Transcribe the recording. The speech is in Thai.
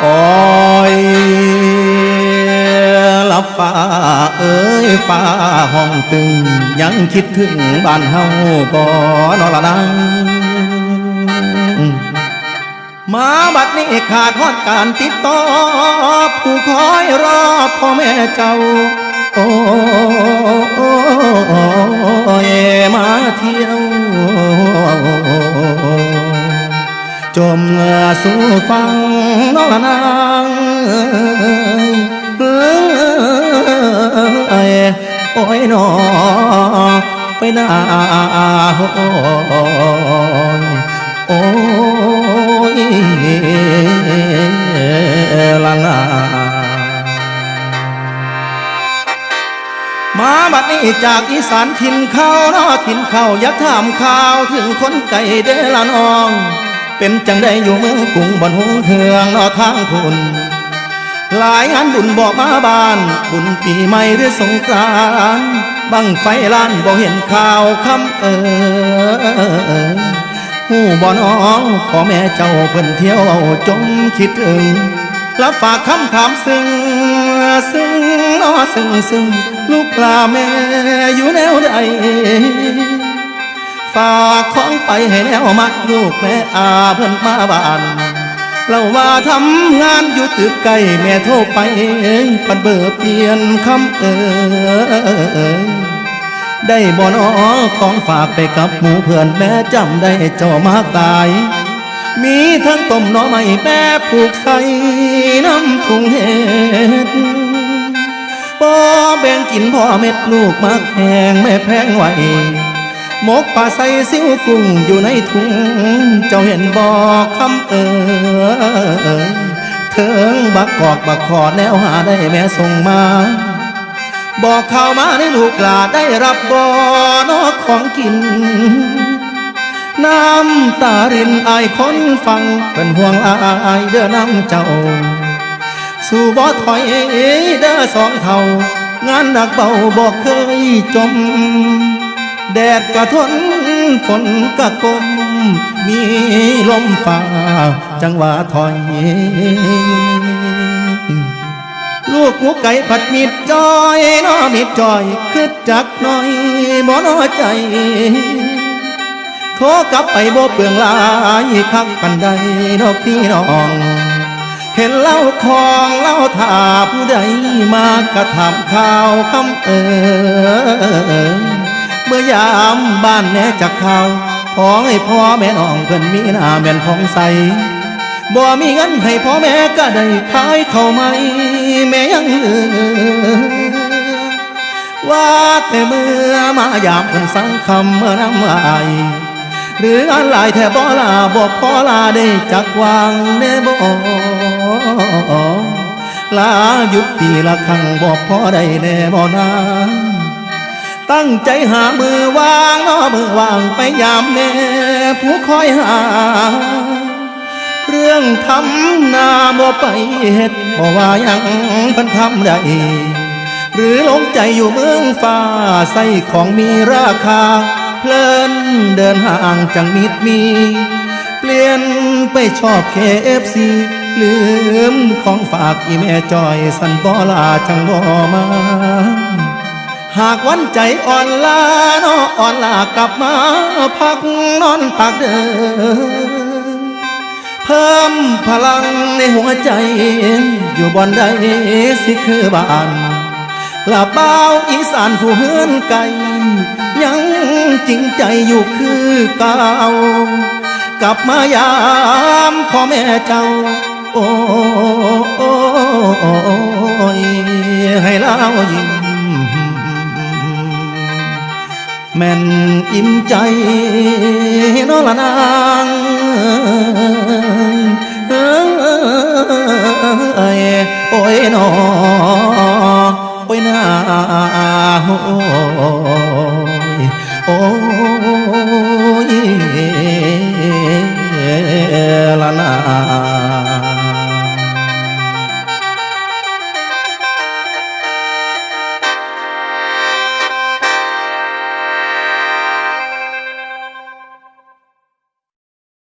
โอ้ยลับฟ้าเอ้ยฟ้าห้องตึง ยังคิดถึงบ้านเฮาบ่นอละนังมาบัดนี้ขาดฮอดการติดต่อผู้คอยรอพ่อแม่เจ้า โอ้ยมาเที่ยว จมเหงื่อสู่ฟังน้องนางเอ้ยโอ้ยนอไปหน้าโอ้ยโอ้ยละนามาบัดนี้จากอีสานถิ่นเขานาะถิ่นเขาอยากถามข่าวถึงคนไก่เดอละน้อง เป็นจังได้อยู่เมืองกรุงบนหงเทืองนาะทางคุณหลายงานบุญบอกมาบ้าน บุญปีใหม่หรือสงกรานต์บังไฟล้านบ่เห็นข่าวคำเอ่ยหูบ่น้องพ่อแม่เจ้าเพิ่นเที่ยวจมคิดถึงแล้วฝากคำถามซึ่งซึ่งนอซึ่งซึ่งลูกลาแม่อยู่แนวใด ฝากของไปให้แนวมัดลูกแม่อาเพิ่นมาบ้านเราว่าทำงานอยู่ตึกไกลแม่โทรไปปันเบอร์เปลี่ยนคำเอ่ยได้บ่นอของฝากไปกับหมูเพื่อนแม่จำได้เจ้ามากตาย มีทั้งต้มหน่อไม้แม่ผูกใส่น้ำถุงเห็ดบ่แบ่งกินพ่อเม็ดลูกมักแหงแม่แพงไหว หมกปลาใส่ซิวกุ้งอยู่ในถุง เจ้าเห็นบ่คำเอ่ยเถิงบักกอกบักขอแนวหาได้แม่ส่งมา บอกข่าวมาในลูกหลาได้รับบ่อนอของกิน น้ำตารินอายคนฟังเป็นห่วงอายเด้อน้ำเจ้า สู่บ่ถอยเด้อสองเท่างานหนักเบาบอกเคยจม แดดกระทนฝนกระกลมมีลมฟ้าจังหวะถอย ลูกหัวไก่ผัดมิดจอยน้อมิดจอยคืดจักหน่อยบ่น้อใจ โทรกลับไปบ่เปลืองลายคักปันใดดอกพี่น้องเห็นเล่าของเล่าถาผู้ใดมากระทำข่าวคำเอ่ย อยามบ้านแน่จากเขาขอให้พ่อแม่น้องเพิ่นมีหน้าแม่นของใสบ่มีเงินให้พ่อแม่ก็ได้ขายเข้าไหมแม่ยังเดือว่าแต่เมื่อมายามเพิ่นสั่งคำเมื่อน้ำอายหรืออันหลายแท่บ่ลาบ่พ่อลาได้จักวางแน่บ่ลาหยุดปีละครั้งบ่พ่อได้แน่บ่นาน ตั้งใจหามือวางนาะมือวางไปยามแน่ผู้คอยหา เรื่องทำนาบ่ไปเฮ็ดบ่ว่ายังพิ่นทำได้หรือหลงใจอยู่เมืองฟ้าใส่ของมีราคา เพลินเดินห่างจังมิดมี เปลี่ยนไปชอบเคเอฟซีลืมของฝากอีแม่จอยสันบ่ลาจังบ่มา หากวันใจอ่อนลาเนาะอ่อนลากลับมาพักนอนปากเดิมเพิ่มพลังในหัวใจ อยู่บอนใดสิคือบ้านลาเป้าอีสานผู้เฮือนไกลยังจริงใจอยู่คือเก่ากลับมายามพ่อแม่เจ้า โอ้ยให้เล่ายิ้ม แม่นอิ่มใจนอละนางเอ้โอ้ยนอโอ้ยนาโอ้ยโอ้